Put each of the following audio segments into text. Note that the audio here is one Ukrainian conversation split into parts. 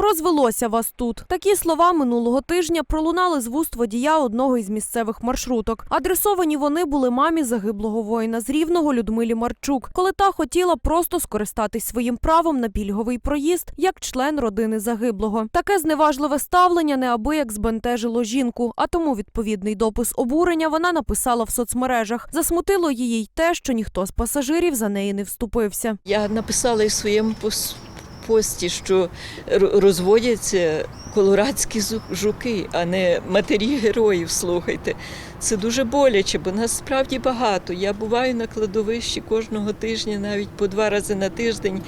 Розвелося вас тут. Такі слова минулого тижня пролунали з вуст водія одного із місцевих маршруток. Адресовані вони були мамі загиблого воїна з Рівного Людмилі Марчук, коли та хотіла просто скористатись своїм правом на пільговий проїзд як член родини загиблого. Таке зневажливе ставлення неабияк збентежило жінку, а тому відповідний допис обурення вона написала в соцмережах. Засмутило її й те, що ніхто з пасажирів за неї не вступився. Я написала і своєму пості, що розводяться колорадські жуки, а не матері героїв. Слухайте. Це дуже боляче, бо нас справді багато. Я буваю на кладовищі кожного тижня, навіть по два рази на тиждень.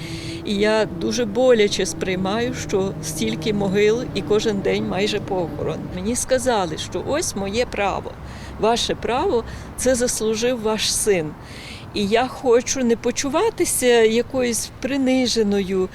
І я дуже боляче сприймаю, що стільки могил і кожен день майже похорон. Мені сказали, що ось моє право. Ваше право це заслужив ваш син. І я хочу не почуватися якоюсь приниженою,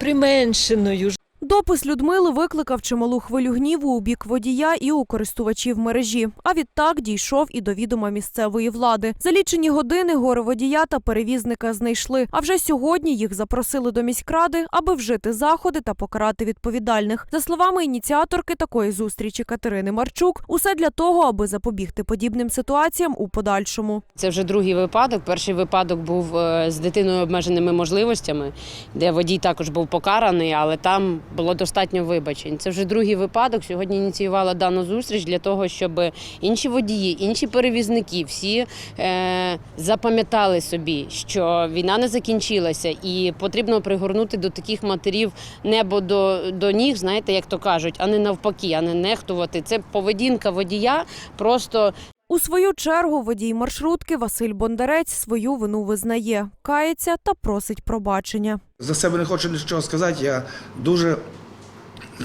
применшеною. Допис Людмили викликав чималу хвилю гніву у бік водія і у користувачів мережі. А відтак дійшов і до відома місцевої влади. За лічені години горе водія та перевізника знайшли. А вже сьогодні їх запросили до міськради, аби вжити заходи та покарати відповідальних. За словами ініціаторки такої зустрічі Катерини Марчук, усе для того, аби запобігти подібним ситуаціям у подальшому. Це вже другий випадок. Перший випадок був е, з дитиною обмеженими можливостями, де водій також був покараний, але там було достатньо вибачень. Це вже другий випадок. Сьогодні ініціювала дану зустріч для того, щоб інші водії, інші перевізники всі е, запам'ятали собі, що війна не закінчилася, і потрібно пригорнути до таких матерів небо до, до ніг, знаєте, як то кажуть, а не навпаки, а не нехтувати. Це поведінка водія просто У свою чергу водій маршрутки Василь Бондарець свою вину визнає, кається та просить пробачення. За себе не хочу нічого сказати. Я дуже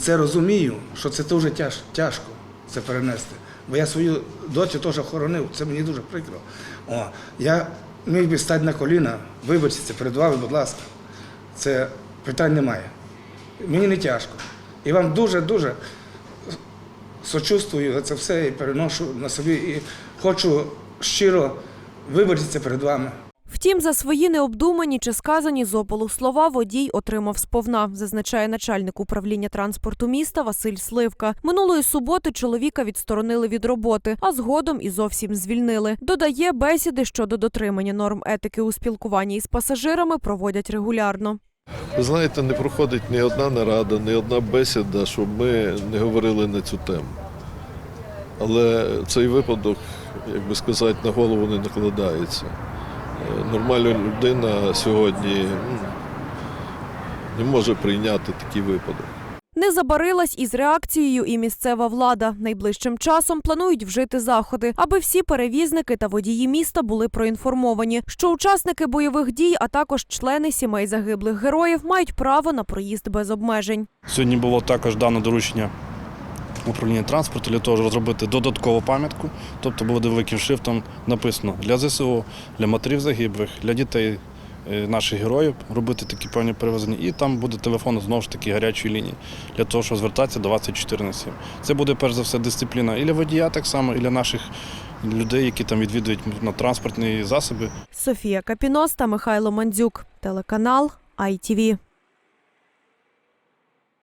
це розумію, що це дуже тяж, тяжко це перенести. Бо я свою доцю теж охоронив, це мені дуже прикро. О, я міг би стати на коліна, вибачитися перед вами, будь ласка. Це питань немає. Мені не тяжко. І вам дуже-дуже сочувствую це все і переношу на собі. І хочу щиро вибачитися перед вами. Втім, за свої необдумані чи сказані з опалу слова водій отримав сповна, зазначає начальник управління транспорту міста Василь Сливка. Минулої суботи чоловіка відсторонили від роботи, а згодом і зовсім звільнили. Додає, бесіди щодо дотримання норм етики у спілкуванні із пасажирами проводять регулярно. Ви знаєте, не проходить ні одна нарада, ні одна бесіда, щоб ми не говорили на цю тему. Але цей випадок, як би сказати, на голову не накладається. Е, Нормальна людина сьогодні не може прийняти такий випадок. Не забарилась із реакцією і місцева влада. Найближчим часом планують вжити заходи, аби всі перевізники та водії міста були проінформовані, що учасники бойових дій, а також члени сімей загиблих героїв мають право на проїзд без обмежень. Сьогодні було також дано доручення управління транспорту для того, щоб розробити додаткову пам'ятку. Тобто буде великим шрифтом написано для ЗСУ, для матерів загиблих, для дітей наших героїв робити такі певні перевезення. І там буде телефон знову ж таки гарячої лінії для того, щоб звертатися до 24 на 7. Це буде перш за все дисципліна і для водія, так само, і для наших людей, які там відвідують на транспортні засоби. Софія Капіноста, Михайло Мандзюк. Телеканал ITV.